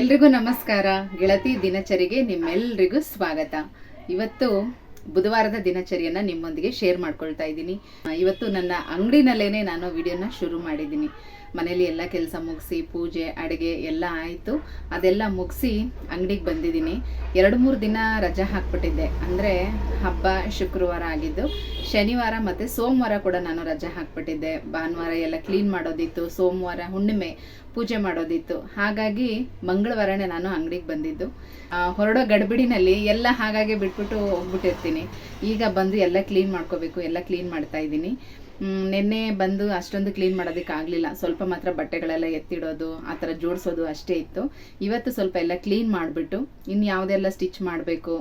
ಎಲ್ರಿಗೂ ನಮಸ್ಕಾರ. ಗೆಳತಿ ದಿನಚರಿಗೆ ನಿಮ್ಮೆಲ್ರಿಗೂ ಸ್ವಾಗತ. ಇವತ್ತು ಬುಧವಾರದ ದಿನಚರಿಯನ್ನ ನಿಮ್ಮೊಂದಿಗೆ ಶೇರ್ ಮಾಡ್ಕೊಳ್ತಾ ಇದ್ದೀನಿ. ಇವತ್ತು ನನ್ನ ಅಂಗಡಿನಲ್ಲೇನೆ ನಾನು ವಿಡಿಯೋನ ಶುರು ಮಾಡಿದ್ದೀನಿ. ಮನೇಲಿ ಎಲ್ಲ ಕೆಲಸ ಮುಗಿಸಿ, ಪೂಜೆ, ಅಡುಗೆ ಎಲ್ಲ ಆಯಿತು. ಅದೆಲ್ಲ ಮುಗಿಸಿ ಅಂಗಡಿಗೆ ಬಂದಿದ್ದೀನಿ. ಎರಡು ಮೂರು ದಿನ ರಜಾ ಹಾಕ್ಬಿಟ್ಟಿದ್ದೆ. ಅಂದರೆ ಹಬ್ಬ ಶುಕ್ರವಾರ ಆಗಿದ್ದು, ಶನಿವಾರ ಮತ್ತು ಸೋಮವಾರ ಕೂಡ ನಾನು ರಜೆ ಹಾಕ್ಬಿಟ್ಟಿದ್ದೆ. ಭಾನುವಾರ ಎಲ್ಲ ಕ್ಲೀನ್ ಮಾಡೋದಿತ್ತು, ಸೋಮವಾರ ಹುಣ್ಣಿಮೆ ಪೂಜೆ ಮಾಡೋದಿತ್ತು. ಹಾಗಾಗಿ ಮಂಗಳವಾರನೇ ನಾನು ಅಂಗಡಿಗೆ ಬಂದಿದ್ದು. ಹೊರಡೋ ಗಡ್ಬಿಡಿನಲ್ಲಿ ಎಲ್ಲ ಹಾಗಾಗಿ ಬಿಟ್ಬಿಟ್ಟು ಹೋಗ್ಬಿಟ್ಟಿರ್ತೀನಿ. ಈಗ ಬಂದು ಎಲ್ಲ ಕ್ಲೀನ್ ಮಾಡ್ಕೋಬೇಕು, ಎಲ್ಲ ಕ್ಲೀನ್ ಮಾಡ್ತಾ ಇದ್ದೀನಿ. ನಿನ್ನೆ ಬಂದು ಅಷ್ಟೊಂದು ಕ್ಲೀನ್ ಮಾಡೋದಕ್ಕೆ ಆಗಲಿಲ್ಲ ಸ್ವಲ್ಪ ಮಾತ್ರ ಬಟ್ಟೆಗಳೆಲ್ಲ ಎತ್ತಿಡೋದು, ಆ ಥರ ಜೋಡಿಸೋದು ಅಷ್ಟೇ ಇತ್ತು. ಇವತ್ತು ಸ್ವಲ್ಪ ಎಲ್ಲ ಕ್ಲೀನ್ ಮಾಡಿಬಿಟ್ಟು ಇನ್ನು ಯಾವುದೆಲ್ಲ ಸ್ಟಿಚ್ ಮಾಡಬೇಕು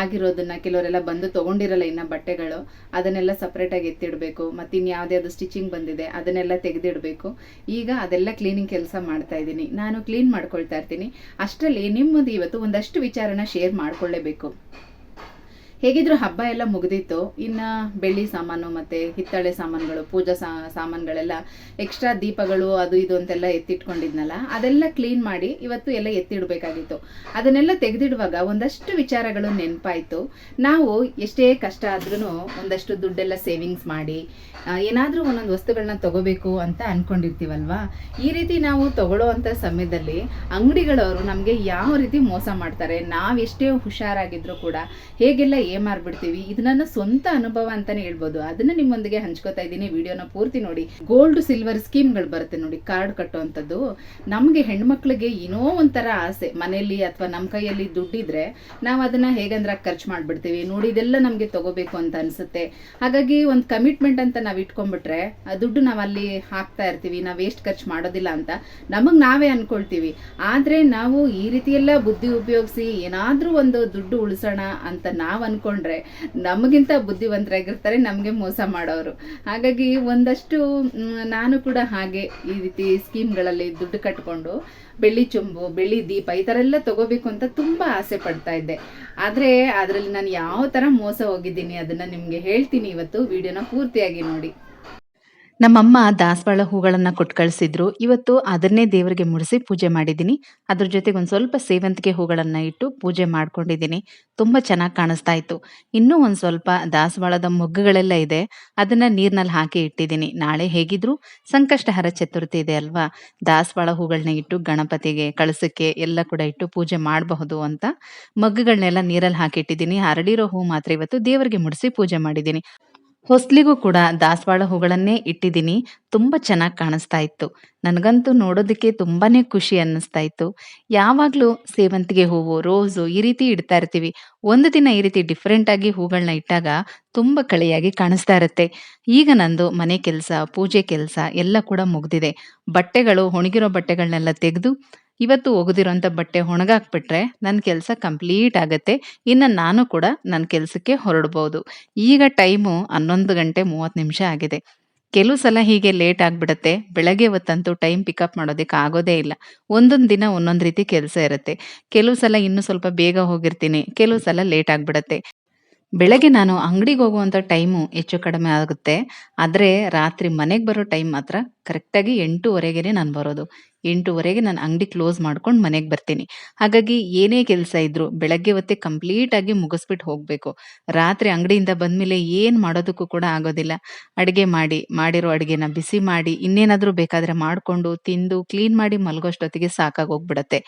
ಆಗಿರೋದನ್ನ ಕೆಲವರೆಲ್ಲ ಬಂದು ತೊಗೊಂಡಿರಲ್ಲ ಇನ್ನು ಬಟ್ಟೆಗಳು, ಅದನ್ನೆಲ್ಲ ಸಪ್ರೇಟಾಗಿ ಎತ್ತಿಡಬೇಕು, ಮತ್ತು ಇನ್ನು ಯಾವುದ್ಯಾವುದು ಸ್ಟಿಚಿಂಗ್ ಬಂದಿದೆ, ಅದನ್ನೆಲ್ಲ ತೆಗೆದಿಡಬೇಕು. ಈಗ ಅದೆಲ್ಲ ಕ್ಲೀನಿಂಗ್ ಕೆಲಸ ಮಾಡ್ತಾ ಇದ್ದೀನಿ. ನಾನು ಕ್ಲೀನ್ ಮಾಡ್ಕೊಳ್ತಾ ಇರ್ತೀನಿ. ಅಷ್ಟರಲ್ಲಿ ನಿಮ್ಮದು ಇವತ್ತು ಒಂದಷ್ಟು ವಿಚಾರನ ಶೇರ್ ಮಾಡ್ಕೊಳ್ಳೇಬೇಕು. ಹೇಗಿದ್ರು ಹಬ್ಬ ಎಲ್ಲ ಮುಗಿದಿತ್ತು. ಇನ್ನು ಬೆಳ್ಳಿ ಸಾಮಾನು ಮತ್ತು ಹಿತ್ತಾಳೆ ಸಾಮಾನುಗಳು, ಪೂಜಾ ಸಾ, ಸಾಮಾನುಗಳೆಲ್ಲ ಎಕ್ಸ್ಟ್ರಾ ದೀಪಗಳು, ಅದು ಇದು ಅಂತೆಲ್ಲ ಎತ್ತಿಟ್ಕೊಂಡಿದ್ನಲ್ಲ, ಅದೆಲ್ಲ ಕ್ಲೀನ್ ಮಾಡಿ ಇವತ್ತು ಎಲ್ಲ ಎತ್ತಿಡಬೇಕಾಗಿತ್ತು. ಅದನ್ನೆಲ್ಲ ತೆಗೆದಿಡುವಾಗ ಒಂದಷ್ಟು ವಿಚಾರಗಳು ನೆನಪಾಯಿತು. ನಾವು ಎಷ್ಟೇ ಕಷ್ಟ ಆದ್ರೂ ಒಂದಷ್ಟು ದುಡ್ಡೆಲ್ಲ ಸೇವಿಂಗ್ಸ್ ಮಾಡಿ ಏನಾದರೂ ಒಂದೊಂದು ವಸ್ತುಗಳನ್ನ ತಗೋಬೇಕು ಅಂತ ಅನ್ಕೊಂಡಿರ್ತೀವಲ್ವಾ? ಈ ರೀತಿ ನಾವು ತಗೊಳ್ಳೋ ಅಂಥ ಸಮಯದಲ್ಲಿ ಅಂಗಡಿಗಳವರು ನಮಗೆ ಯಾವ ರೀತಿ ಮೋಸ ಮಾಡ್ತಾರೆ, ನಾವೆಷ್ಟೇ ಹುಷಾರಾಗಿದ್ರು ಕೂಡ ಹೇಗೆಲ್ಲ ಏಮಾರ್ಬಿಡ್ತೀವಿ ಇದು ನನ್ನ ಸ್ವಂತ ಅನುಭವ ಅಂತಾನೆ ಹೇಳ್ಬೋದು. ಅದನ್ನ ನಿಮ್ಮೊಂದಿಗೆ ಹಂಚ್ಕೋತಾ ಇದ್ದೀನಿ. ವಿಡಿಯೋನ ಪೂರ್ತಿ ನೋಡಿ. ಗೋಲ್ಡ್ ಸಿಲ್ವರ್ ಸ್ಕೀಮ್ಗಳು ಬರುತ್ತೆ ನೋಡಿ. ಕಾರ್ಡ್ ಕಟ್ಟುವಂಥದ್ದು. ನಮಗೆ ಹೆಣ್ಮಕ್ಳಿಗೆ ಏನೋ ಒಂಥರ ಆಸೆ. ಮನೆಯಲ್ಲಿ ಅಥವಾ ನಮ್ಮ ಕೈಯಲ್ಲಿ ದುಡ್ಡಿದ್ರೆ ನಾವು ಅದನ್ನ ಹೇಗಂದ್ರೆ ಖರ್ಚು ಮಾಡ್ಬಿಡ್ತೀವಿ. ನೋಡಿ, ಇದೆಲ್ಲ ನಮಗೆ ತಗೋಬೇಕು ಅಂತ ಅನ್ಸುತ್ತೆ. ಹಾಗಾಗಿ ಒಂದು ಕಮಿಟ್ಮೆಂಟ್ ಅಂತ ನಾವು ಇಟ್ಕೊಂಡ್ಬಿಟ್ರೆ ಆ ದುಡ್ಡು ನಾವು ಅಲ್ಲಿ ಹಾಕ್ತಾ ಇರ್ತೀವಿ. ನಾವು ವೇಸ್ಟ್ ಖರ್ಚು ಮಾಡೋದಿಲ್ಲ ಅಂತ ನಮಗೆ ನಾವೇ ಅನ್ಕೊಳ್ತೀವಿ. ಆದ್ರೆ ನಾವು ಈ ರೀತಿ ಎಲ್ಲ ಬುದ್ಧಿ ಉಪಯೋಗಿಸಿ ಏನಾದ್ರೂ ಒಂದು ದುಡ್ಡು ಉಳಿಸೋಣ ಅಂತ ನಾವು ಅನ್ಕೊಂಡ್ರೆ ನಮಗಿಂತ ಬುದ್ಧಿವಂತರಾಗಿರ್ತಾರೆ, ನಮಗೆ ಮೋಸ ಮಾಡೋರು. ಹಾಗಾಗಿ ಒಂದಷ್ಟು ನಾನು ಕೂಡ ಹಾಗೆ ಈ ರೀತಿ ಸ್ಕೀಮ್ಗಳಲ್ಲಿ ದುಡ್ಡು ಕಟ್ಕೊಂಡು, ಬೆಳ್ಳಿ ಚುಂಬು, ಬೆಳ್ಳಿ ದೀಪ ಈ ಥರ ಎಲ್ಲ ತಗೋಬೇಕು ಅಂತ ತುಂಬಾ ಆಸೆ ಪಡ್ತಾ ಇದ್ದೆ. ಆದ್ರೆ ಅದರಲ್ಲಿ ನಾನು ಯಾವ ಥರ ಮೋಸ ಹೋಗಿದ್ದೀನಿ ಅದನ್ನ ನಿಮಗೆ ಹೇಳ್ತೀನಿ ಇವತ್ತು. ವಿಡಿಯೋನ ಪೂರ್ತಿಯಾಗಿ ನೋಡಿ. ನಮ್ಮಮ್ಮ ದಾಸವಾಳ ಹೂಗಳನ್ನ ಕೊಟ್ಟು ಕಳಿಸಿದ್ರು. ಇವತ್ತು ಅದನ್ನೇ ದೇವರಿಗೆ ಮುಡಿಸಿ ಪೂಜೆ ಮಾಡಿದ್ದೀನಿ. ಅದ್ರ ಜೊತೆಗೆ ಒಂದು ಸ್ವಲ್ಪ ಸೇವಂತಿಗೆ ಹೂಗಳನ್ನ ಇಟ್ಟು ಪೂಜೆ ಮಾಡ್ಕೊಂಡಿದ್ದೀನಿ. ತುಂಬ ಚೆನ್ನಾಗಿ ಕಾಣಿಸ್ತಾ ಇತ್ತು. ಇನ್ನೂ ಒಂದು ಸ್ವಲ್ಪ ದಾಸವಾಳದ ಮೊಗ್ಗುಗಳೆಲ್ಲ ಇದೆ. ಅದನ್ನ ನೀರಿನಲ್ಲಿ ಹಾಕಿ ಇಟ್ಟಿದ್ದೀನಿ. ನಾಳೆ ಹೇಗಿದ್ರು ಸಂಕಷ್ಟಹರ ಚತುರ್ಥಿ ಇದೆ ಅಲ್ವಾ? ದಾಸವಾಳ ಹೂಗಳನ್ನ ಇಟ್ಟು ಗಣಪತಿಗೆ ಕಳಸಕ್ಕೆ ಎಲ್ಲ ಕೂಡ ಇಟ್ಟು ಪೂಜೆ ಮಾಡಬಹುದು ಅಂತ ಮೊಗ್ಗುಗಳನ್ನೆಲ್ಲ ನೀರಲ್ಲಿ ಹಾಕಿ ಇಟ್ಟಿದ್ದೀನಿ. ಹರಡಿರೋ ಹೂ ಮಾತ್ರ ಇವತ್ತು ದೇವರಿಗೆ ಮುಡಿಸಿ ಪೂಜೆ ಮಾಡಿದ್ದೀನಿ. ಹೊಸ್ಲಿಗೂ ಕೂಡ ದಾಸವಾಳ ಹೂಗಳನ್ನೇ ಇಟ್ಟಿದ್ದೀನಿ. ತುಂಬ ಚೆನ್ನಾಗಿ ಕಾಣಿಸ್ತಾ ಇತ್ತು. ನನಗಂತೂ ನೋಡೋದಕ್ಕೆ ತುಂಬಾನೇ ಖುಷಿ ಅನ್ನಿಸ್ತಾ ಇತ್ತು. ಯಾವಾಗಲೂ ಸೇವಂತಿಗೆ ಹೂವು, ರೋಸು ಈ ರೀತಿ ಇಡ್ತಾ ಇರ್ತೀವಿ. ಒಂದು ದಿನ ಈ ರೀತಿ ಡಿಫ್ರೆಂಟ್ ಆಗಿ ಹೂಗಳನ್ನ ಇಟ್ಟಾಗ ತುಂಬ ಕಳೆಯಾಗಿ ಕಾಣಿಸ್ತಾ ಇರುತ್ತೆ. ಈಗ ನಂದು ಮನೆ ಕೆಲಸ, ಪೂಜೆ ಕೆಲಸ ಎಲ್ಲ ಕೂಡ ಮುಗ್ದಿದೆ. ಬಟ್ಟೆಗಳು, ಒಣಗಿರೋ ಬಟ್ಟೆಗಳನ್ನೆಲ್ಲ ತೆಗೆದು ಇವತ್ತು ಒಗೆದಿರೋಂಥ ಬಟ್ಟೆ ಒಣಗಾಕ್ಬಿಟ್ರೆ ನನ್ನ ಕೆಲಸ ಕಂಪ್ಲೀಟ್ ಆಗುತ್ತೆ. ಇನ್ನು ನಾನು ಕೂಡ ನನ್ನ ಕೆಲಸಕ್ಕೆ ಹೊರಡ್ಬೋದು. ಈಗ ಟೈಮು ಹನ್ನೊಂದು ಗಂಟೆ ಮೂವತ್ತು ನಿಮಿಷ ಆಗಿದೆ. ಕೆಲವು ಸಲ ಹೀಗೆ ಲೇಟ್ ಆಗಿಬಿಡತ್ತೆ. ಬೆಳಗ್ಗೆ ಹೊತ್ತಂತೂ ಟೈಮ್ ಪಿಕಪ್ ಮಾಡೋದಕ್ಕೆ ಆಗೋದೇ ಇಲ್ಲ. ಒಂದೊಂದು ದಿನ ಒಂದೊಂದು ರೀತಿ ಕೆಲಸ ಇರುತ್ತೆ. ಕೆಲವು ಸಲ ಇನ್ನೂ ಸ್ವಲ್ಪ ಬೇಗ ಹೋಗಿರ್ತೀನಿ. ಕೆಲವು ಸಲ ಲೇಟ್ ಆಗಿಬಿಡತ್ತೆ. ಬೆಳಗ್ಗೆ ನಾನು ಅಂಗಡಿಗೆ ಹೋಗುವಂಥ ಟೈಮು ಹೆಚ್ಚು ಕಡಿಮೆ ಆಗುತ್ತೆ. ಆದರೆ ರಾತ್ರಿ ಮನೆಗೆ ಬರೋ ಟೈಮ್ ಮಾತ್ರ ಕರೆಕ್ಟಾಗಿ ಎಂಟೂವರೆಗೆ ನಾನು ಬರೋದು. ಎಂಟೂವರೆಗೆ ನಾನು ಅಂಗಡಿ ಕ್ಲೋಸ್ ಮಾಡ್ಕೊಂಡು ಮನೆಗೆ ಬರ್ತೀನಿ. ಹಾಗಾಗಿ ಏನೇ ಕೆಲಸ ಇದ್ರೂ ಬೆಳಗ್ಗೆ ಹೊತ್ತೇ ಕಂಪ್ಲೀಟ್ ಆಗಿ ಮುಗಿಸ್ಬಿಟ್ಟು ಹೋಗಬೇಕು. ರಾತ್ರಿ ಅಂಗಡಿಯಿಂದ ಬಂದ್ಮೇಲೆ ಏನು ಮಾಡೋದಕ್ಕೂ ಕೂಡ ಆಗೋದಿಲ್ಲ. ಅಡಿಗೆ ಮಾಡಿ, ಮಾಡಿರೋ ಅಡಿಗೆನ ಬಿಸಿ ಮಾಡಿ ಇನ್ನೇನಾದರೂ ಬೇಕಾದ್ರೆ ಮಾಡಿಕೊಂಡು ತಿಂದು ಕ್ಲೀನ್ ಮಾಡಿ ಮಲಗೋಷ್ಟೊತ್ತಿಗೆ ಸಾಕಾಗಿ ಹೋಗ್ಬಿಡತ್ತೆ.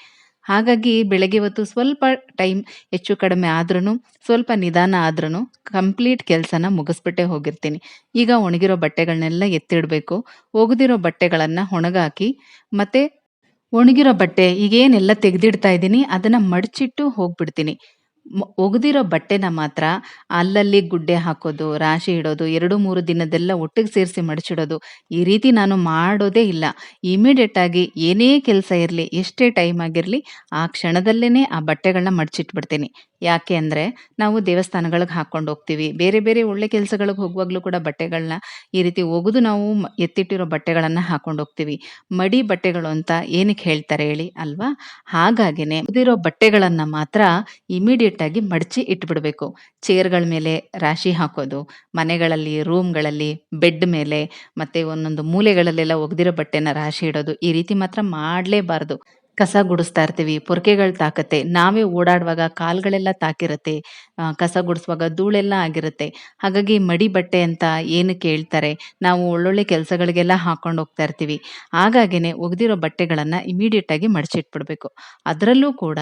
ಹಾಗಾಗಿ ಬೆಳಗ್ಗೆ ಹೊತ್ತು ಸ್ವಲ್ಪ ಟೈಮ್ ಹೆಚ್ಚು ಕಡಿಮೆ ಆದ್ರೂ ಸ್ವಲ್ಪ ನಿಧಾನ ಆದ್ರೂ ಕಂಪ್ಲೀಟ್ ಕೆಲಸನ ಮುಗಿಸ್ಬಿಟ್ಟೆ ಹೋಗಿರ್ತೀನಿ. ಈಗ ಒಣಗಿರೋ ಬಟ್ಟೆಗಳನ್ನೆಲ್ಲ ಎತ್ತಿಡಬೇಕು. ಒಗೆದಿರೋ ಬಟ್ಟೆಗಳನ್ನು ಒಣಗಾಕಿ, ಮತ್ತೆ ಒಣಗಿರೋ ಬಟ್ಟೆ ಈಗೇನೆಲ್ಲ ತೆಗೆದಿಡ್ತಾ ಇದ್ದೀನಿ, ಅದನ್ನು ಮಡಚಿಟ್ಟು ಹೋಗ್ಬಿಡ್ತೀನಿ. ಒಗೆದಿರೋ ಬಟ್ಟೆನ ಮಾತ್ರ ಅಲ್ಲಲ್ಲಿ ಗುಡ್ಡೆ ಹಾಕೋದು, ರಾಶಿ ಇಡೋದು, ಎರಡು ಮೂರು ದಿನದೆಲ್ಲ ಒಟ್ಟಿಗೆ ಸೇರಿಸಿ ಮಡಚಿಡೋದು, ಈ ರೀತಿ ನಾನು ಮಾಡೋದೇ ಇಲ್ಲ. ಇಮಿಡಿಯೇಟ್ ಆಗಿ ಏನೇ ಕೆಲಸ ಇರಲಿ, ಎಷ್ಟೇ ಟೈಮ್ ಆಗಿರಲಿ, ಆ ಕ್ಷಣದಲ್ಲೇ ಆ ಬಟ್ಟೆಗಳನ್ನ ಮಡಚಿಟ್ಬಿಡ್ತೀನಿ. ಯಾಕೆ ಅಂದರೆ, ನಾವು ದೇವಸ್ಥಾನಗಳಿಗೆ ಹಾಕ್ಕೊಂಡು ಹೋಗ್ತೀವಿ. ಬೇರೆ ಬೇರೆ ಒಳ್ಳೆ ಕೆಲಸಗಳಿಗೆ ಹೋಗುವಾಗಲೂ ಕೂಡ ಬಟ್ಟೆಗಳನ್ನ ಈ ರೀತಿ ಒಗೆದು ನಾವು ಎತ್ತಿಟ್ಟಿರೋ ಬಟ್ಟೆಗಳನ್ನು ಹಾಕೊಂಡು ಹೋಗ್ತೀವಿ. ಮಡಿ ಬಟ್ಟೆಗಳು ಅಂತ ಏನಕ್ಕೆ ಹೇಳ್ತಾರೆ ಹೇಳಿ ಅಲ್ವಾ? ಹಾಗಾಗಿನೇ ಒಗೆದಿರೋ ಬಟ್ಟೆಗಳನ್ನು ಮಾತ್ರ ಇಮಿಡಿಯೇಟ್ ಆಗಿ ಮಡಚಿ ಇಟ್ಬಿಡ್ಬೇಕು ಚೇರ್ಗಳ ಮೇಲೆ ರಾಶಿ ಹಾಕೋದು ಮನೆಗಳಲ್ಲಿ ರೂಮ್ಗಳಲ್ಲಿ ಬೆಡ್ ಮೇಲೆ ಮತ್ತೆ ಒಂದೊಂದು ಮೂಲೆಗಳಲ್ಲೆಲ್ಲ ಒಗೆದಿರೋ ಬಟ್ಟೆನ ರಾಶಿ ಇಡೋದು ಈ ರೀತಿ ಮಾತ್ರ ಮಾಡಲೇಬಾರ್ದು ಕಸ ಗುಡಿಸ್ತಾ ಇರ್ತೀವಿ, ಪೊರ್ಕೆಗಳು ತಾಕತ್ತೆ. ನಾವೇ ಓಡಾಡುವಾಗ ಕಾಲ್ಗಳೆಲ್ಲ ತಾಕಿರುತ್ತೆ. ಕಸ ಗುಡಿಸುವಾಗ ಧೂಳೆಲ್ಲ ಆಗಿರುತ್ತೆ. ಹಾಗಾಗಿ ಮಡಿ ಬಟ್ಟೆ ಅಂತ ಏನು ಕೇಳ್ತಾರೆ ನಾವು ಒಳ್ಳೊಳ್ಳೆ ಕೆಲಸಗಳಿಗೆಲ್ಲ ಹಾಕೊಂಡು ಹೋಗ್ತಾ ಇರ್ತೀವಿ. ಹಾಗಾಗಿನೇ ಒಗೆದಿರೋ ಬಟ್ಟೆಗಳನ್ನು ಇಮಿಡಿಯೇಟ್ ಆಗಿ ಮಡಚಿಟ್ಬಿಡ್ಬೇಕು. ಅದರಲ್ಲೂ ಕೂಡ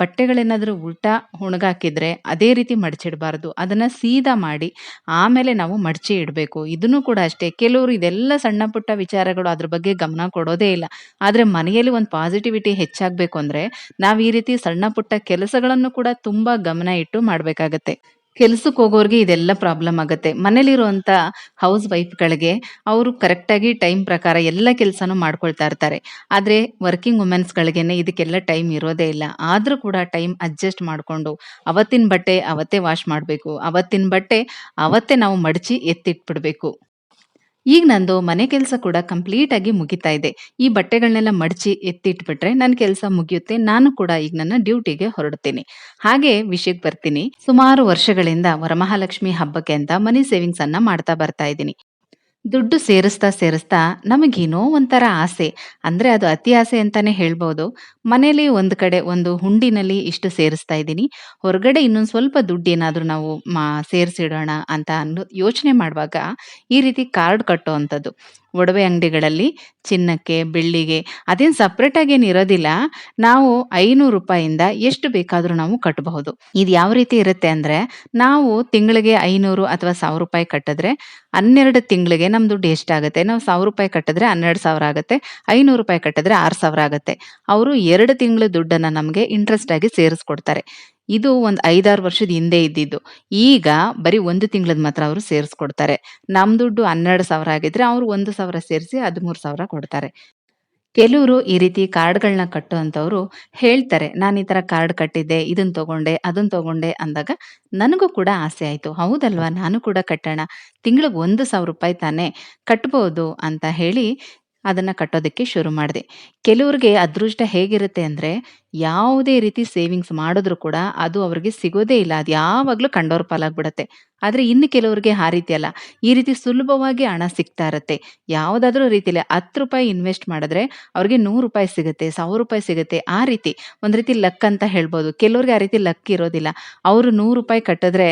ಬಟ್ಟೆಗಳೇನಾದರೂ ಉಲ್ಟಾ ಒಣಗಾಕಿದ್ರೆ ಅದೇ ರೀತಿ ಮಡಚಿಡಬಾರ್ದು. ಅದನ್ನ ಸೀದಾ ಮಾಡಿ ಆಮೇಲೆ ನಾವು ಮಡಚಿ ಇಡಬೇಕು. ಇದನ್ನು ಕೂಡ ಅಷ್ಟೇ ಕೆಲವರು ಇದೆಲ್ಲ ಸಣ್ಣ ಪುಟ್ಟ ವಿಚಾರಗಳು ಅದ್ರ ಬಗ್ಗೆ ಗಮನ ಕೊಡೋದೇ ಇಲ್ಲ. ಆದರೆ ಮನೆಯಲ್ಲಿ ಒಂದು ಪಾಸಿಟಿವಿಟಿ ಹೆಚ್ಚಾಗಬೇಕು ಅಂದ್ರೆ ನಾವು ಈ ರೀತಿ ಸಣ್ಣ ಪುಟ್ಟ ಕೆಲಸಗಳನ್ನು ಕೂಡ ತುಂಬಾ ಗಮನ ಇಟ್ಟು ಮಾಡಬೇಕಾಗತ್ತೆ. ಕೆಲ್ಸಕ್ಕೆ ಹೋಗೋರಿಗೆ ಇದೆಲ್ಲ ಪ್ರಾಬ್ಲಮ್ ಆಗುತ್ತೆ. ಮನೇಲಿರುವಂತ ಹೌಸ್ ವೈಫ್‌ಗಳಿಗೆ ಅವರು ಕರೆಕ್ಟಾಗಿ ಟೈಮ್ ಪ್ರಕಾರ ಎಲ್ಲ ಕೆಲಸನೂ ಮಾಡ್ಕೊಳ್ತಾ ಇರ್ತಾರೆ. ಆದ್ರೆ ವರ್ಕಿಂಗ್ ವುಮೆನ್ಸ್‌ಗಳಿಗೇನೆ ಇದಕ್ಕೆಲ್ಲ ಟೈಮ್ ಇರೋದೇ ಇಲ್ಲ. ಆದ್ರೂ ಕೂಡ ಟೈಮ್ ಅಡ್ಜಸ್ಟ್ ಮಾಡ್ಕೊಂಡು ಅವತ್ತಿನ ಬಟ್ಟೆ ಅವತ್ತೇ ವಾಶ್ ಮಾಡಬೇಕು. ಅವತ್ತಿನ ಬಟ್ಟೆ ಅವತ್ತೇ ನಾವು ಮಡಚಿ ಎತ್ತಿಟ್ಬಿಡ್ಬೇಕು. ಈಗ ನಂದು ಮನೆ ಕೆಲಸ ಕೂಡ ಕಂಪ್ಲೀಟ್ ಆಗಿ ಮುಗಿತಾ ಇದೆ. ಈ ಬಟ್ಟೆಗಳನ್ನೆಲ್ಲ ಮಡಚಿ ಎತ್ತಿಟ್ಬಿಟ್ರೆ ನನ್ನ ಕೆಲಸ ಮುಗಿಯುತ್ತೆ. ನಾನು ಕೂಡ ಈಗ ನನ್ನ ಡ್ಯೂಟಿಗೆ ಹೊರಡ್ತೀನಿ. ಹಾಗೆ ವಿಷಯಕ್ಕೆ ಬರ್ತೀನಿ. ಸುಮಾರು ವರ್ಷಗಳಿಂದ ವರಮಹಾಲಕ್ಷ್ಮಿ ಹಬ್ಬಕ್ಕೆ ಅಂತ ಮನಿ ಸೇವಿಂಗ್ಸ್ ಅನ್ನ ಮಾಡ್ತಾ ಬರ್ತಾ ಇದ್ದೀನಿ. ದುಡ್ಡು ಸೇರಿಸ್ತಾ ಸೇರಿಸ್ತಾ ನಮಗೇನೋ ಒಂಥರ ಆಸೆ. ಅಂದರೆ ಅದು ಅತಿ ಆಸೆ ಅಂತಾನೆ ಹೇಳ್ಬೋದು. ಮನೇಲಿ ಒಂದು ಕಡೆ ಒಂದು ಹುಂಡಿನಲ್ಲಿ ಇಷ್ಟು ಸೇರಿಸ್ತಾ ಇದ್ದೀನಿ. ಹೊರಗಡೆ ಇನ್ನೊಂದು ಸ್ವಲ್ಪ ದುಡ್ಡೇನಾದ್ರೂ ನಾವು ಮಾ ಸೇರಿಸಿಡೋಣ ಅಂತ ಅನ್ನೋ ಯೋಚನೆ ಮಾಡುವಾಗ ಈ ರೀತಿ ಕಾರ್ಡ್ ಕಟ್ಟುವಂಥದ್ದು. ಒಡವೆ ಅಂಗಡಿಗಳಲ್ಲಿ ಚಿನ್ನಕ್ಕೆ, ಬೆಳ್ಳಿಗೆ ಅದೇನು ಸಪ್ರೇಟ್ ಆಗಿ ಏನು ಇರೋದಿಲ್ಲ. ನಾವು ಐನೂರು ರೂಪಾಯಿಂದ ಎಷ್ಟು ಬೇಕಾದರೂ ನಾವು ಕಟ್ಟಬಹುದು. ಇದು ಯಾವ ರೀತಿ ಇರುತ್ತೆ ಅಂದರೆ ನಾವು ತಿಂಗಳಿಗೆ ಐನೂರು ಅಥವಾ ₹1000 ಕಟ್ಟಿದ್ರೆ 12 ತಿಂಗಳಿಗೆ ನಮ್ಮ ದುಡ್ಡು ಎಷ್ಟಾಗುತ್ತೆ? ನಾವು ₹1000 ಕಟ್ಟಿದ್ರೆ 12,000 ಆಗುತ್ತೆ. ₹500 ಕಟ್ಟಿದ್ರೆ 6,000 ಆಗುತ್ತೆ. ಅವರು ಎರಡು ತಿಂಗಳ ದುಡ್ಡನ್ನು ನಮಗೆ ಇಂಟ್ರೆಸ್ಟ್ ಆಗಿ ಸೇರಿಸ್ಕೊಡ್ತಾರೆ. ಇದು ಒಂದು 5, 6 ವರ್ಷದ ಹಿಂದೆ ಇದ್ದಿದ್ದು. ಈಗ ಬರೀ ಒಂದು ತಿಂಗಳದ್ ಮಾತ್ರ ಅವರು ಸೇರಿಸ್ಕೊಡ್ತಾರೆ. ನಮ್ ದುಡ್ಡು 12,000 ಆಗಿದ್ರೆ ಅವ್ರು 1,000 ಸೇರಿಸಿ 13,000 ಕೊಡ್ತಾರೆ. ಕೆಲವರು ಈ ರೀತಿ ಕಾರ್ಡ್‌ಗಳನ್ನ ಕಟ್ಟುವಂಥವ್ರು ಹೇಳ್ತಾರೆ, "ನಾನು ಈ ತರ ಕಾರ್ಡ್ ಕಟ್ಟಿದ್ದೆ, ಇದನ್ನ ತಗೊಂಡೆ, ಅದನ್ನ ತಗೊಂಡೆ" ಅಂದಾಗ ನನಗೂ ಕೂಡ ಆಸೆ ಆಯ್ತು. ಹೌದಲ್ವಾ? ನಾನು ಕೂಡ ಕಟ್ಟೋಣ. ತಿಂಗಳಿಗೆ ₹1,000 ತಾನೇ ಕಟ್ಬೋದು ಅಂತ ಹೇಳಿ ಅದನ್ನ ಕಟ್ಟೋದಕ್ಕೆ ಶುರು ಮಾಡಿದೆ. ಕೆಲವ್ರಿಗೆ ಅದೃಷ್ಟ ಹೇಗಿರುತ್ತೆ ಅಂದ್ರೆ ಯಾವುದೇ ರೀತಿ ಸೇವಿಂಗ್ಸ್ ಮಾಡಿದ್ರು ಕೂಡ ಅದು ಅವ್ರಿಗೆ ಸಿಗೋದೇ ಇಲ್ಲ. ಅದು ಯಾವಾಗಲೂ ಕಂಡೋರ್ ಪಾಲಾಗ್ಬಿಡತ್ತೆ. ಆದ್ರೆ ಇನ್ನು ಕೆಲವರಿಗೆ ಆ ರೀತಿ ಅಲ್ಲ. ಈ ರೀತಿ ಸುಲಭವಾಗಿ ಹಣ ಸಿಗ್ತಾ ಇರತ್ತೆ. ಯಾವುದಾದ್ರೂ ರೀತಿಲಿ ₹10 ಇನ್ವೆಸ್ಟ್ ಮಾಡಿದ್ರೆ ಅವ್ರಿಗೆ ₹100 ಸಿಗುತ್ತೆ, ₹1000 ಸಿಗುತ್ತೆ. ಆ ರೀತಿ ಒಂದು ರೀತಿ ಲಕ್ ಅಂತ ಹೇಳ್ಬೋದು. ಕೆಲವ್ರಿಗೆ ಆ ರೀತಿ ಲಕ್ ಇರೋದಿಲ್ಲ. ಅವರು ₹100 ಕಟ್ಟಿದ್ರೆ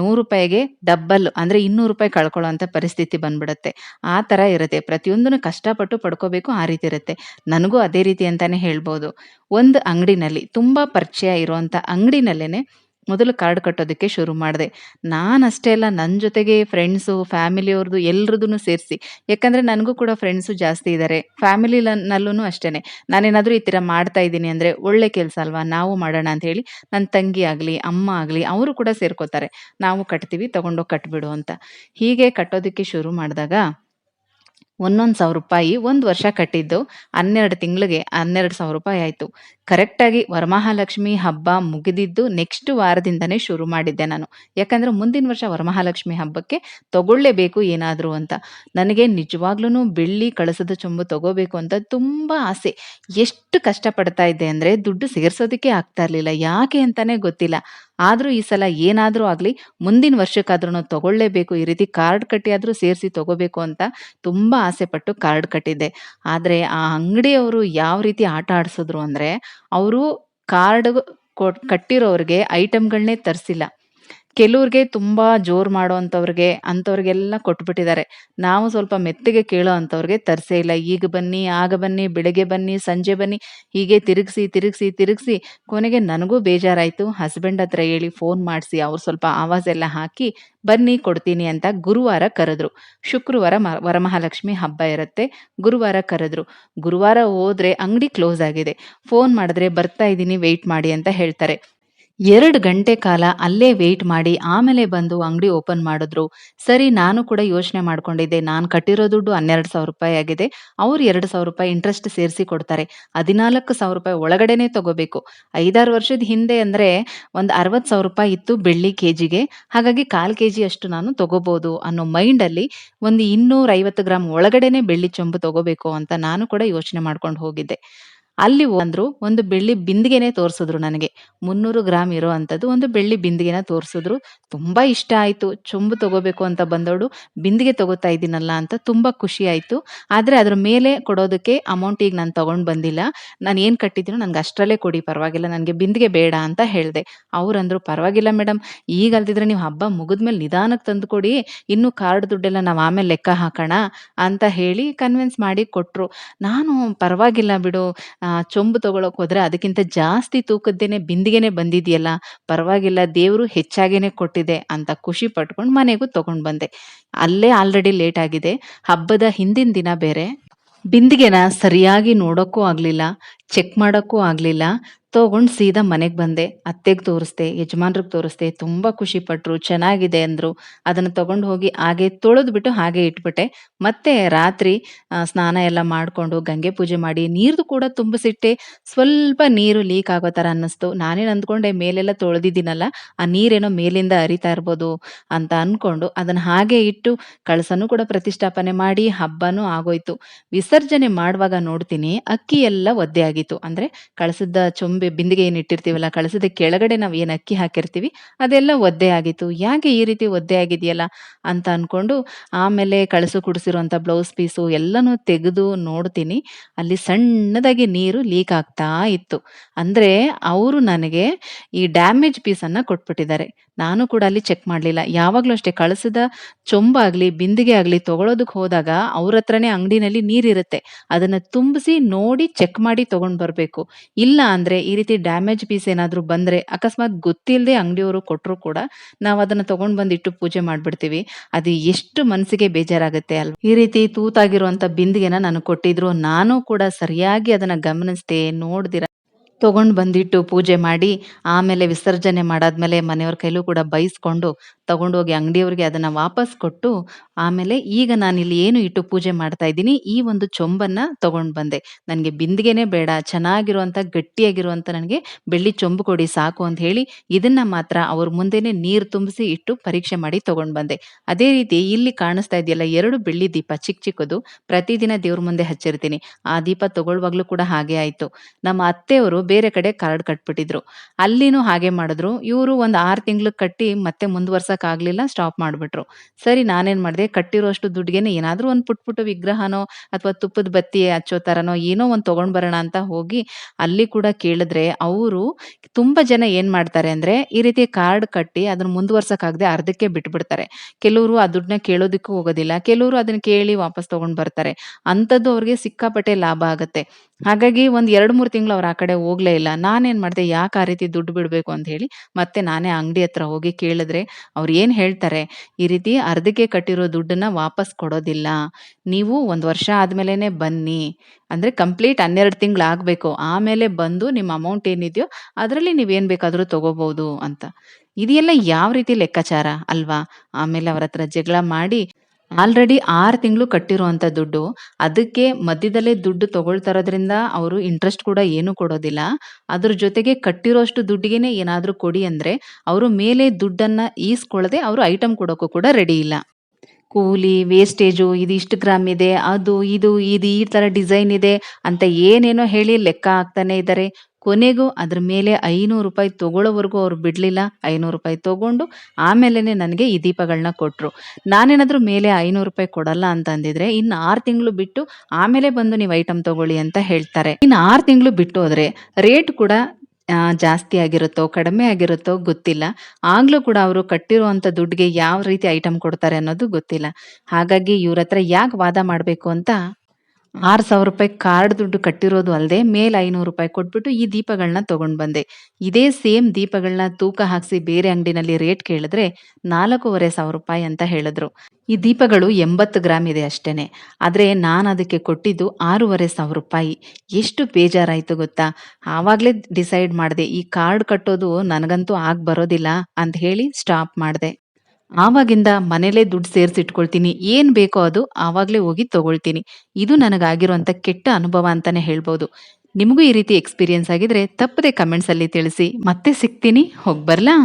₹100ಗೆ ಡಬಲ್ ಅಂದ್ರೆ ₹200 ಕಳ್ಕೊಳ್ಳುವಂತ ಪರಿಸ್ಥಿತಿ ಬಂದ್ಬಿಡುತ್ತೆ ಆ ತರ ಇರುತ್ತೆ. ಪ್ರತಿಯೊಂದನ್ನು ಕಷ್ಟಪಟ್ಟು ಪಡ್ಕೋಬೇಕು ಆ ರೀತಿ ಇರುತ್ತೆ. ನನಗೂ ಅದೇ ರೀತಿ ಅಂತಾನೆ ಹೇಳ್ಬೋದು. ಒಂದು ಅಂಗಡಿನಲ್ಲಿ ತುಂಬ ಪರಿಚಯ ಇರುವಂಥ ಅಂಗಡಿನಲ್ಲೇ ಮೊದಲು ಕಾರ್ಡ್ ಕಟ್ಟೋದಕ್ಕೆ ಶುರು ಮಾಡಿದೆ. ಅಷ್ಟೇ ಅಲ್ಲ ನನ್ನ ಜೊತೆಗೆ ಫ್ರೆಂಡ್ಸು, ಫ್ಯಾಮಿಲಿಯವ್ರದ್ದು ಎಲ್ರದೂನು ಸೇರಿಸಿ ಯಾಕಂದರೆ ನನಗೂ ಕೂಡ ಫ್ರೆಂಡ್ಸು ಜಾಸ್ತಿ ಇದ್ದಾರೆ. ಫ್ಯಾಮಿಲಿ ನಲ್ಲೂ ಅಷ್ಟೇ ನಾನೇನಾದರೂ ಈ ಥರ ಮಾಡ್ತಾ ಇದ್ದೀನಿ ಅಂದರೆ ಒಳ್ಳೆ ಕೆಲಸ ಅಲ್ವಾ? ನಾವು ಮಾಡೋಣ ಅಂತ ಹೇಳಿ ನನ್ನ ತಂಗಿ ಆಗಲಿ ಅಮ್ಮ ಆಗಲಿ ಅವರು ಕೂಡ ಸೇರ್ಕೋತಾರೆ. ನಾವು ಕಟ್ತೀವಿ ತಗೊಂಡೋಗಿ ಕಟ್ಬಿಡು ಅಂತ. ಹೀಗೆ ಕಟ್ಟೋದಕ್ಕೆ ಶುರು ಮಾಡಿದಾಗ ಒಂದೊಂದು ₹1,000 ಒಂದು ವರ್ಷ ಕಟ್ಟಿದ್ದು 12 ತಿಂಗಳಿಗೆ ₹12,000 ಆಯ್ತು. ಕರೆಕ್ಟಾಗಿ ವರಮಹಾಲಕ್ಷ್ಮಿ ಹಬ್ಬ ಮುಗಿದಿದ್ದು ನೆಕ್ಸ್ಟ್ ವಾರದಿಂದನೇ ಶುರು ಮಾಡಿದ್ದೆ ನಾನು. ಯಾಕಂದ್ರೆ ಮುಂದಿನ ವರ್ಷ ವರಮಹಾಲಕ್ಷ್ಮಿ ಹಬ್ಬಕ್ಕೆ ತಗೊಳ್ಳೇಬೇಕು ಏನಾದರೂ ಅಂತ. ನನಗೆ ನಿಜವಾಗ್ಲೂ ಬೆಳ್ಳಿ ಕಳಸದ ಚೊಂಬು ತಗೋಬೇಕು ಅಂತ ತುಂಬಾ ಆಸೆ. ಎಷ್ಟು ಕಷ್ಟಪಡ್ತಾ ಇದ್ದೆ ಅಂದ್ರೆ ದುಡ್ಡು ಸೇರ್ಸೋದಕ್ಕೆ ಆಗ್ತಾ ಇರ್ಲಿಲ್ಲ. ಯಾಕೆ ಅಂತಾನೆ ಗೊತ್ತಿಲ್ಲ. ಆದ್ರೂ ಈ ಸಲ ಏನಾದರೂ ಆಗಲಿ, ಮುಂದಿನ ವರ್ಷಕ್ಕಾದ್ರೂ ತಗೊಳ್ಳೇಬೇಕು. ಈ ರೀತಿ ಕಾರ್ಡ್ ಕಟ್ಟಿ ಆದ್ರೂ ಸೇರಿಸಿ ತಗೋಬೇಕು ಅಂತ ತುಂಬಾ ಆಸೆ ಪಟ್ಟು ಕಾರ್ಡ್ ಕಟ್ಟಿದ್ದೆ. ಆದ್ರೆ ಆ ಅಂಗಡಿಯವರು ಯಾವ ರೀತಿ ಆಟ ಆಡಿಸಿದ್ರು ಅಂದ್ರೆ ಅವರು ಕಾರ್ಡ್ ಕೊಟ್ ಕಟ್ಟಿರೋರಿಗೆ ಐಟಮ್‌ಗಳನ್ನೇ ತರ್ಸಿಲ್ಲ. ಕೆಲವ್ರಿಗೆ ತುಂಬಾ ಜೋರ್ ಮಾಡೋಂಥವ್ರಿಗೆ ಅಂಥವ್ರಿಗೆಲ್ಲ ಕೊಟ್ಬಿಟ್ಟಿದ್ದಾರೆ. ನಾವು ಸ್ವಲ್ಪ ಮೆತ್ತಗೆ ಕೇಳೋ ಅಂಥವ್ರಿಗೆ ತರ್ಸೇ ಇಲ್ಲ. ಈಗ ಬನ್ನಿ, ಆಗ ಬನ್ನಿ, ಬೆಳಗ್ಗೆ ಬನ್ನಿ, ಸಂಜೆ ಬನ್ನಿ ಹೀಗೆ ತಿರುಗಿಸಿ, ತಿರುಗಿಸಿ, ತಿರುಗಿಸಿ ಕೊನೆಗೆ ನನಗೂ ಬೇಜಾರಾಯಿತು ಹಸ್ಬೆಂಡ್ ಹತ್ರ ಹೇಳಿ ಫೋನ್ ಮಾಡಿಸಿ ಅವ್ರು ಸ್ವಲ್ಪ ಆವಾಜೆಲ್ಲ ಹಾಕಿ ಬನ್ನಿ ಕೊಡ್ತೀನಿ ಅಂತ ಗುರುವಾರ ಕರೆದ್ರು. ಶುಕ್ರವಾರ ಮ ವರಮಹಾಲಕ್ಷ್ಮಿ ಹಬ್ಬ ಇರುತ್ತೆ. ಗುರುವಾರ ಕರೆದ್ರು. ಗುರುವಾರ ಹೋದ್ರೆ ಅಂಗಡಿ ಕ್ಲೋಸ್ ಆಗಿದೆ. ಫೋನ್ ಮಾಡಿದ್ರೆ ಬರ್ತಾ ಇದ್ದೀನಿ ವೆಯ್ಟ್ ಮಾಡಿ ಅಂತ ಹೇಳ್ತಾರೆ. 2 ಗಂಟೆ ಕಾಲ ಅಲ್ಲೇ ವೇಟ್ ಮಾಡಿ ಆಮೇಲೆ ಬಂದು ಅಂಗಡಿ ಓಪನ್ ಮಾಡಿದ್ರು. ಸರಿ ನಾನು ಕೂಡ ಯೋಚನೆ ಮಾಡ್ಕೊಂಡಿದ್ದೆ. ನಾನು ಕಟ್ಟಿರೋ ದುಡ್ಡು ₹12,000 ಆಗಿದೆ. ಅವ್ರು ₹2,000 ಇಂಟ್ರೆಸ್ಟ್ ಸೇರಿಸಿ ಕೊಡ್ತಾರೆ. ₹14,000 ಒಳಗಡೆನೆ ತಗೋಬೇಕು. 5, 6 ವರ್ಷದ ಹಿಂದೆ ಅಂದ್ರೆ ಒಂದು ₹60,000 ಇತ್ತು ಬೆಳ್ಳಿ ಕೆಜಿಗೆ. ಹಾಗಾಗಿ 1/4 ಕೆಜಿ ಅಷ್ಟು ನಾನು ತಗೋಬಹುದು ಅನ್ನೋ ಮೈಂಡಲ್ಲಿ ಒಂದು 250 ಗ್ರಾಂ ಒಳಗಡೆನೆ ಬೆಳ್ಳಿ ಚೊಂಬು ತಗೋಬೇಕು ಅಂತ ನಾನು ಕೂಡ ಯೋಚನೆ ಮಾಡ್ಕೊಂಡು ಹೋಗಿದ್ದೆ. ಅಲ್ಲಿ ಅಂದ್ರು ಒಂದು ಬೆಳ್ಳಿ ಬಿಂದಿಗೆನೆ ತೋರಿಸಿದ್ರು ನನಗೆ. 300 ಗ್ರಾಮ್ ಇರೋ ಅಂಥದ್ದು ಒಂದು ಬೆಳ್ಳಿ ಬಿಂದಿಗೆನ ತೋರಿಸಿದ್ರು. ತುಂಬಾ ಇಷ್ಟ ಆಯ್ತು. ಚೊಂಬು ತಗೋಬೇಕು ಅಂತ ಬಂದವಳು ಬಿಂದಿಗೆ ತಗೋತಾ ಇದ್ದೀನಲ್ಲ ಅಂತ ತುಂಬಾ ಖುಷಿ ಆಯ್ತು. ಆದ್ರೆ ಅದ್ರ ಮೇಲೆ ಕೊಡೋದಕ್ಕೆ ಅಮೌಂಟ್ ಈಗ ನಾನು ತಗೊಂಡ್ ಬಂದಿಲ್ಲ. ನಾನು ಏನು ಕಟ್ಟಿದ್ದೀನೋ ನನ್ಗೆ ಅಷ್ಟರಲ್ಲೇ ಕೊಡಿ, ಪರವಾಗಿಲ್ಲ. ನನಗೆ ಬಿಂದಿಗೆ ಬೇಡ ಅಂತ ಹೇಳ್ದೆ. ಅವ್ರಂದ್ರು ಪರವಾಗಿಲ್ಲ ಮೇಡಮ್ ಈಗ ಅಲ್ದಿದ್ರೆ ನೀವು ಹಬ್ಬ ಮುಗಿದ್ಮೇಲೆ ನಿಧಾನಕ್ಕೆ ತಂದುಕೊಡಿ. ಇನ್ನು ಕಾರ್ಡ್ ದುಡ್ಡೆಲ್ಲ ನಾವು ಆಮೇಲೆ ಲೆಕ್ಕ ಹಾಕೋಣ ಅಂತ ಹೇಳಿ ಕನ್ವಿನ್ಸ್ ಮಾಡಿ ಕೊಟ್ಟರು ನಾನು, ಪರವಾಗಿಲ್ಲ ಬಿಡು ಚೊಂಬು ತಗೊಳಕ್ ಹೋದ್ರೆ ಅದಕ್ಕಿಂತ ಜಾಸ್ತಿ ತೂಕದ್ದೇನೆ ಬಿಂದಿಗೆನೆ ಬಂದಿದೆಯಲ್ಲ, ಪರವಾಗಿಲ್ಲ ದೇವರು ಹೆಚ್ಚಾಗೇನೆ ಕೊಟ್ಟಿದೆ ಅಂತ ಖುಷಿ ಪಟ್ಕೊಂಡು ಮನೆಗೂ ತಗೊಂಡ್ ಬಂದೆ. ಅಲ್ಲೇ ಆಲ್ರೆಡಿ ಲೇಟ್ ಆಗಿದೆ. ಹಬ್ಬದ ಹಿಂದಿನ ದಿನ ಬೇರೆ. ಬಿಂದಿಗೆನ ಸರಿಯಾಗಿ ನೋಡೋಕ್ಕೂ ಆಗ್ಲಿಲ್ಲ ಚೆಕ್ ಮಾಡೋಕ್ಕೂ ಆಗ್ಲಿಲ್ಲ. ತಗೊಂಡು ಸೀದಾ ಮನೆಗೆ ಬಂದೆ. ಅತ್ತೆಗೆ ತೋರಿಸ್ದೆ, ಯಜಮಾನ್ರಿಗೆ ತೋರಿಸ್ದೆ. ತುಂಬ ಖುಷಿ ಪಟ್ರು. ಚೆನ್ನಾಗಿದೆ ಅಂದ್ರು. ಅದನ್ನು ತಗೊಂಡು ಹೋಗಿ ಹಾಗೆ ತೊಳೆದ್ಬಿಟ್ಟು ಹಾಗೆ ಇಟ್ಬಿಟ್ಟೆ. ಮತ್ತೆ ರಾತ್ರಿ ಸ್ನಾನ ಎಲ್ಲ ಮಾಡಿಕೊಂಡು ಗಂಗೆ ಪೂಜೆ ಮಾಡಿ ನೀರ್ದು ಕೂಡ ತುಂಬಿಸಿಟ್ಟೆ. ಸ್ವಲ್ಪ ನೀರು ಲೀಕ್ ಆಗೋ ಥರ ಅನ್ನಿಸ್ತು. ನಾನೇನು ಅಂದ್ಕೊಂಡೆ, ಮೇಲೆಲ್ಲ ತೊಳೆದಿದ್ದೀನಲ್ಲ, ಆ ನೀರೇನೋ ಮೇಲಿಂದ ಅರಿತಾ ಇರ್ಬೋದು ಅಂತ ಅನ್ಕೊಂಡು ಅದನ್ನ ಹಾಗೆ ಇಟ್ಟು ಕಳಸನೂ ಕೂಡ ಪ್ರತಿಷ್ಠಾಪನೆ ಮಾಡಿ ಹಬ್ಬನೂ ಆಗೋಯ್ತು. ವಿಸರ್ಜನೆ ಮಾಡುವಾಗ ನೋಡ್ತೀನಿ, ಅಕ್ಕಿ ಎಲ್ಲ ಒದ್ದೆ ಆಗಿತ್ತು. ಅಂದ್ರೆ ಕಳಸದ ಚೊಂಬೆ ಬಿಂದಿಗೆ ಏನು ಇಟ್ಟಿರ್ತೀವಲ್ಲ, ಕಳಸದ ಕೆಳಗಡೆ ನಾವು ಏನು ಅಕ್ಕಿ ಹಾಕಿರ್ತೀವಿ, ಅದೆಲ್ಲ ಒದ್ದೆ ಆಗಿತ್ತು. ಯಾಕೆ ಈ ರೀತಿ ಒದ್ದೆ ಆಗಿದೆಯಲ್ಲ ಅಂತ ಅಂದ್ಕೊಂಡು ಆಮೇಲೆ ಕಳಸು ಕುಡಿಸಿರುವಂಥ ಬ್ಲೌಸ್ ಪೀಸು ಎಲ್ಲನೂ ತೆಗೆದು ನೋಡ್ತೀನಿ. ಅಲ್ಲಿ ಸಣ್ಣದಾಗಿ ನೀರು ಲೀಕ್ ಆಗ್ತಾ ಇತ್ತು. ಅಂದರೆ ಅವರು ನನಗೆ ಈ ಡ್ಯಾಮೇಜ್ ಪೀಸನ್ನು ಕೊಟ್ಬಿಟ್ಟಿದ್ದಾರೆ. ನಾನು ಕೂಡ ಅಲ್ಲಿ ಚೆಕ್ ಮಾಡಲಿಲ್ಲ. ಯಾವಾಗಲೂ ಅಷ್ಟೇ ಕಳಸದ ಚೊಂಬಾಗ್ಲಿ, ಬಿಂದಿಗೆ ಆಗಲಿ ತಗೊಳ್ಳೋದಕ್ಕೆ ಹೋದಾಗ ಅವ್ರ ಹತ್ರನೇ ಅಂಗಡಿನಲ್ಲಿ ನೀರಿರುತ್ತೆ ಅದನ್ನ ತುಂಬಿಸಿ ನೋಡಿ ಚೆಕ್ ಮಾಡಿ ತಗೊಂಡ್ ಬರಬೇಕು. ಇಲ್ಲ ಅಂದ್ರೆ ಈ ರೀತಿ ಡ್ಯಾಮೇಜ್ ಪೀಸ್ ಏನಾದರೂ ಬಂದ್ರೆ ಅಕಸ್ಮಾತ್ ಗೊತ್ತಿಲ್ಲದೆ ಅಂಗಡಿಯವರು ಕೊಟ್ಟರು ಕೂಡ ನಾವು ಅದನ್ನ ತಗೊಂಡ್ ಬಂದಿಟ್ಟು ಪೂಜೆ ಮಾಡ್ಬಿಡ್ತೀವಿ. ಅದು ಎಷ್ಟು ಮನಸ್ಸಿಗೆ ಬೇಜಾರಾಗುತ್ತೆ ಅಲ್ವಾ? ಈ ರೀತಿ ತೂತಾಗಿರುವಂತ ಬಿಂದಿಗೆನ ನಾನು ಕೊಟ್ಟಿದ್ರು. ನಾನು ಕೂಡ ಸರಿಯಾಗಿ ಅದನ್ನ ಗಮನಿಸ್ದೆ, ನೋಡ್ದಿರ ತಗೊಂಡು ಬಂದಿಟ್ಟು ಪೂಜೆ ಮಾಡಿ, ಆಮೇಲೆ ವಿಸರ್ಜನೆ ಮಾಡಾದ್ಮೇಲೆ ಮನೆಯವ್ರ ಕೈಲೂ ಕೂಡ ಬೈಸ್ಕೊಂಡು ತಗೊಂಡೋಗಿ ಅಂಗಡಿಯವ್ರಿಗೆ ಅದನ್ನ ವಾಪಸ್ ಕೊಟ್ಟು ಆಮೇಲೆ ಈಗ ನಾನಿಲ್ಲಿ ಏನು ಇಟ್ಟು ಪೂಜೆ ಮಾಡ್ತಾ ಇದ್ದೀನಿ, ಈ ಒಂದು ಚೊಂಬನ್ನ ತಗೊಂಡು ಬಂದೆ. ನನಗೆ ಬಿಂದಿಗೆನೇ ಬೇಡ ಚೆನ್ನಾಗಿರುವಂಥ ಗಟ್ಟಿಯಾಗಿರುವಂಥ ನನಗೆ ಬೆಳ್ಳಿ ಚೊಂಬು ಕೊಡಿ ಸಾಕು ಅಂತ ಹೇಳಿ ಇದನ್ನ ಮಾತ್ರ ಅವ್ರ ಮುಂದೆನೆ ನೀರು ತುಂಬಿಸಿ ಇಟ್ಟು ಪರೀಕ್ಷೆ ಮಾಡಿ ತಗೊಂಡು ಬಂದೆ. ಅದೇ ರೀತಿ ಇಲ್ಲಿ ಕಾಣಿಸ್ತಾ ಇದೆಯಲ್ಲ, ಎರಡು ಬೆಳ್ಳಿ ದೀಪ ಚಿಕ್ಕ ಚಿಕ್ಕದು, ಪ್ರತಿದಿನ ದೇವ್ರ ಮುಂದೆ ಹಚ್ಚಿರ್ತೀನಿ. ಆ ದೀಪ ತಗೊಳ್ವಾಗ್ಲೂ ಕೂಡ ಹಾಗೆ ಆಯ್ತು. ನಮ್ಮ ಅತ್ತೆಯವರು ಬೇರೆ ಕಡೆ ಕಾರ್ಡ್ ಕಟ್ಬಿಟ್ಟಿದ್ರು. ಅಲ್ಲಿನೂ ಹಾಗೆ ಮಾಡಿದ್ರು. ಇವರು ಒಂದು ಆರು ತಿಂಗಳು ಕಟ್ಟಿ ಮತ್ತೆ ಮುಂದುವರ್ಸಕ್ ಆಗ್ಲಿಲ್ಲ, ಸ್ಟಾಪ್ ಮಾಡ್ಬಿಟ್ರು. ಸರಿ, ನಾನೇನ್ ಮಾಡಿದೆ ಕಟ್ಟಿರೋಷ್ಟು ದುಡ್ಡಿಗೆನೆ ಏನಾದರೂ ಒಂದು ಪುಟ್ ಪುಟ್ಟ ವಿಗ್ರಹನೋ ಅಥವಾ ತುಪ್ಪದ ಬತ್ತಿ ಹಚ್ಚೋ ಥರನೋ ಏನೋ ಒಂದು ತಗೊಂಡ್ ಬರೋಣ ಅಂತ ಹೋಗಿ ಅಲ್ಲಿ ಕೂಡ ಕೇಳಿದ್ರೆ ಅವರು ತುಂಬಾ ಜನ ಏನ್ ಮಾಡ್ತಾರೆ ಅಂದ್ರೆ ಈ ರೀತಿ ಕಾರ್ಡ್ ಕಟ್ಟಿ ಅದನ್ನ ಮುಂದುವರ್ಸಕ್ಕಾಗದೆ ಅರ್ಧಕ್ಕೆ ಬಿಟ್ಬಿಡ್ತಾರೆ. ಕೆಲವರು ಆ ದುಡ್ಡನ್ನ ಕೇಳೋದಕ್ಕೂ ಹೋಗೋದಿಲ್ಲ, ಕೆಲವರು ಅದನ್ನ ಕೇಳಿ ವಾಪಸ್ ತಗೊಂಡ್ ಬರ್ತಾರೆ. ಅಂಥದ್ದು ಅವ್ರಿಗೆ ಸಿಕ್ಕಾಪಟ್ಟೆ ಲಾಭ ಆಗುತ್ತೆ. ಹಾಗಾಗಿ ಒಂದ್ ಎರಡು ಮೂರು ತಿಂಗಳು ಅವ್ರು ಆ ಕಡೆ ಹೋಗ್ಲೇ ಇಲ್ಲ. ನಾನೇನ್ ಮಾಡಿದೆ, ಯಾಕೆ ಆ ರೀತಿ ದುಡ್ಡು ಬಿಡಬೇಕು ಅಂತ ಹೇಳಿ ಮತ್ತೆ ನಾನೇ ಅಂಗಡಿ ಹತ್ರ ಹೋಗಿ ಕೇಳಿದ್ರೆ ಅವ್ರು ಏನ್ ಹೇಳ್ತಾರೆ, ಈ ರೀತಿ ಅರ್ಧಕ್ಕೆ ಕಟ್ಟಿರೋ ದುಡ್ಡನ್ನ ವಾಪಸ್ ಕೊಡೋದಿಲ್ಲ. ನೀವು ಒಂದು ವರ್ಷ ಆದ್ಮೇಲೆನೆ ಬನ್ನಿ. ಅಂದ್ರೆ ಕಂಪ್ಲೀಟ್ ಹನ್ನೆರಡು ತಿಂಗಳು ಆಗ್ಬೇಕು. ಆಮೇಲೆ ಬಂದು ನಿಮ್ಮ ಅಮೌಂಟ್ ಏನಿದೆಯೋ ಅದರಲ್ಲಿ ನೀವೇನು ಬೇಕಾದರೂ ತಗೋಬಹುದು ಅಂತ. ಇದೆಲ್ಲ ಯಾವ ರೀತಿ ಲೆಕ್ಕಾಚಾರ ಅಲ್ವಾ? ಆಮೇಲೆ ಅವ್ರ ಹತ್ರ ಜಗಳ ಮಾಡಿ ಆಲ್ರೆಡಿ ಆರು ತಿಂಗಳು ಕಟ್ಟಿರುವಂತ ದುಡ್ಡು. ಅದಕ್ಕೆ ಮಧ್ಯದಲ್ಲೇ ದುಡ್ಡು ತಗೊಳ್ತಾ ಇರೋದ್ರಿಂದ ಅವರು ಇಂಟ್ರೆಸ್ಟ್ ಕೂಡ ಏನು ಕೊಡೋದಿಲ್ಲ. ಅದ್ರ ಜೊತೆಗೆ ಕಟ್ಟಿರೋಷ್ಟು ದುಡ್ಡಿಗೇನೆ ಏನಾದರೂ ಕೊಡಿ ಅಂದ್ರೆ ಅವರು ಮೇಲೆ ದುಡ್ಡನ್ನ ಈಸ್ಕೊಳ್ಳದೆ ಅವರು ಐಟಮ್ ಕೊಡೋಕ್ಕೂ ಕೂಡ ರೆಡಿ ಇಲ್ಲ. ಕೂಲಿ ವೇಸ್ಟೇಜು ಇದು ಇಷ್ಟು ಗ್ರಾಮ್ ಇದೆ, ಅದು, ಇದು ಇದು, ಈ ತರ ಡಿಸೈನ್ ಇದೆ ಅಂತ ಏನೇನೋ ಹೇಳಿ ಲೆಕ್ಕ ಹಾಕ್ತಾನೆ ಇದ್ದಾರೆ ಕೊನೆಗೂ ಅದ್ರ ಮೇಲೆ ಐನೂರು ರೂಪಾಯಿ ತಗೊಳ್ಳೋವರೆಗೂ ಅವ್ರು ಬಿಡಲಿಲ್ಲ. ಐನೂರು ರೂಪಾಯಿ ತಗೊಂಡು ಆಮೇಲೆನೆ ನನಗೆ ಈ ದೀಪಗಳನ್ನ ಕೊಟ್ಟರು ನಾನೇನಾದರೂ ಮೇಲೆ ಐನೂರು ರೂಪಾಯಿ ಕೊಡಲ್ಲ ಅಂತಂದಿದ್ರೆ ಇನ್ನು ಆರು ತಿಂಗಳು ಬಿಟ್ಟು ಆಮೇಲೆ ಬಂದು ನೀವು ಐಟಮ್ ತಗೊಳ್ಳಿ ಅಂತ ಹೇಳ್ತಾರೆ. ಇನ್ನು ಆರು ತಿಂಗಳು ಬಿಟ್ಟು ರೇಟ್ ಕೂಡ ಜಾಸ್ತಿ ಆಗಿರುತ್ತೋ, ಕಡಿಮೆ ಆಗಿರುತ್ತೋ ಗೊತ್ತಿಲ್ಲ. ಆಗ್ಲೂ ಕೂಡ ಅವರು ಕಟ್ಟಿರುವಂತ ದುಡ್ಡಿಗೆ ಯಾವ ರೀತಿ ಐಟಮ್ ಕೊಡ್ತಾರೆ ಅನ್ನೋದು ಗೊತ್ತಿಲ್ಲ. ಹಾಗಾಗಿ ಇವ್ರ ಹತ್ರ ಯಾಕೆ ವಾದ ಮಾಡಬೇಕು ಅಂತ ಆರು ಸಾವಿರ ರೂಪಾಯಿ ಕಾರ್ಡ್ ದುಡ್ಡು ಕಟ್ಟಿರೋದು ಅಲ್ಲದೆ ಮೇಲೆ ಐನೂರು ರೂಪಾಯಿ ಕೊಟ್ಬಿಟ್ಟು ಈ ದೀಪಗಳನ್ನ ತಗೊಂಡ್ ಬಂದೆ. ಇದೇ ಸೇಮ್ ದೀಪಗಳನ್ನ ತೂಕ ಹಾಕಿಸಿ ಬೇರೆ ಅಂಗಡಿನಲ್ಲಿ ರೇಟ್ ಕೇಳಿದ್ರೆ ನಾಲ್ಕೂವರೆ ಸಾವಿರ ರೂಪಾಯಿ ಅಂತ ಹೇಳಿದ್ರು. ಈ ದೀಪಗಳು ಎಂಬತ್ತು ಗ್ರಾಮ್ ಇದೆ ಅಷ್ಟೇನೆ. ಆದರೆ ನಾನು ಅದಕ್ಕೆ ಕೊಟ್ಟಿದ್ದು ಆರೂವರೆ ಸಾವಿರ ರೂಪಾಯಿ. ಎಷ್ಟು ಬೇಜಾರಾಯಿತು ಗೊತ್ತಾ? ಆವಾಗಲೇ ಡಿಸೈಡ್ ಮಾಡಿದೆ, ಈ ಕಾರ್ಡ್ ಕಟ್ಟೋದು ನನಗಂತೂ ಆಗ ಬರೋದಿಲ್ಲ ಅಂತ ಹೇಳಿ ಸ್ಟಾಪ್ ಮಾಡಿದೆ. ಆವಾಗಿಂದ ಮನೇಲೇ ದುಡ್ಡು ಸೇರಿಸಿಟ್ಕೊಳ್ತೀನಿ. ಏನ್ ಬೇಕೋ ಅದು ಆವಾಗಲೇ ಹೋಗಿ ತಗೊಳ್ತೀನಿ. ಇದು ನನಗಾಗಿರುವಂತ ಕೆಟ್ಟ ಅನುಭವ ಅಂತಾನೆ ಹೇಳ್ಬೋದು. ನಿಮಗೂ ಈ ರೀತಿ ಎಕ್ಸ್ಪೀರಿಯನ್ಸ್ ಆಗಿದ್ರೆ ತಪ್ಪದೆ ಕಮೆಂಟ್ಸ್ ಅಲ್ಲಿ ತಿಳಿಸಿ. ಮತ್ತೆ ಸಿಗ್ತೀನಿ. ಹೋಗ್ಬರ್ಲಾ